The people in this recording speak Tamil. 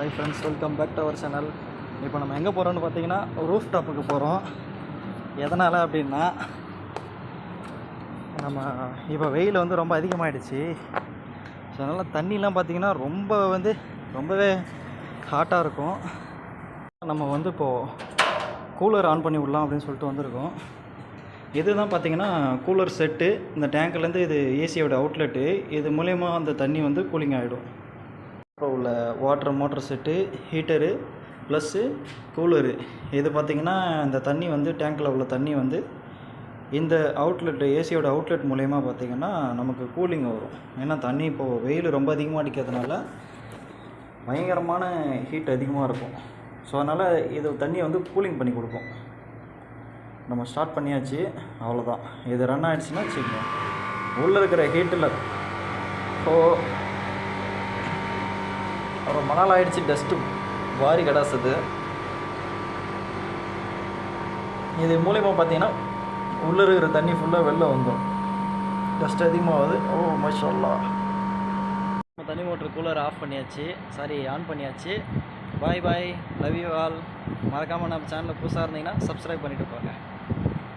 Hi friends welcome back to our channel இப்போ நம்ம எங்கே போகிறோம்னு பார்த்தீங்கன்னா ரூஃப் டாப்புக்கு போகிறோம் எதனால் அப்படின்னா நம்ம இப்போ வெயில் வந்து ரொம்ப அதிகமாகிடுச்சு ஸோ அதனால் தண்ணிலாம் பார்த்தீங்கன்னா ரொம்ப வந்து ரொம்பவே ஹாட்டாக இருக்கும். நம்ம வந்து இப்போது கூலர் ஆன் பண்ணி விடலாம் அப்படின்னு சொல்லிட்டு வந்திருக்கோம். இதுதான் பார்த்தீங்கன்னா கூலர் செட்டு இந்த டேங்க்லேருந்து இது ஏசியோட அவுட்லெட்டு இது மூலயமா அந்த தண்ணி வந்து கூலிங் ஆகிடும் இப்போ உள்ள water motor set heater plus cooler இது பார்த்திங்கன்னா இந்த தண்ணி வந்து டேங்க்கில் உள்ள தண்ணி வந்து இந்த அவுட்லெட் ஏசியோட அவுட்லெட் மூலயமா பார்த்திங்கன்னா நமக்கு கூலிங் வரும். ஏன்னா தண்ணி இப்போது வெயில் ரொம்ப அதிகமாக அடிக்கிறதுனால பயங்கரமான ஹீட் அதிகமாக இருக்கும். ஸோ அதனால் இது தண்ணியை வந்து கூலிங் பண்ணி கொடுப்போம் நம்ம ஸ்டார்ட் பண்ணியாச்சு அவ்வளோதான் இது ரன் ஆகிடுச்சுன்னா வச்சுக்கோங்க. உள்ளே இருக்கிற ஹீட்டில் ஓ ரொம்ப நாள் ஆயிடுச்சு டஸ்ட்டு வாரி கடாசுது. இது மூலிமா பார்த்தீங்கன்னா உள்ளே இருக்கிற தண்ணி ஃபுல்லாக வெளில வந்துடும். டஸ்ட் அதிகமாகுது. ஓ மஷல்லா. தண்ணி மோட்டர் கூலர் ஆஃப் பண்ணியாச்சு. சாரி ஆன் பண்ணியாச்சு. Bye bye love you all மறக்காமல் நம்ம சேனலில் புதுசாக இருந்தீங்கன்னா சப்ஸ்கிரைப் பண்ணிட்டு போங்க.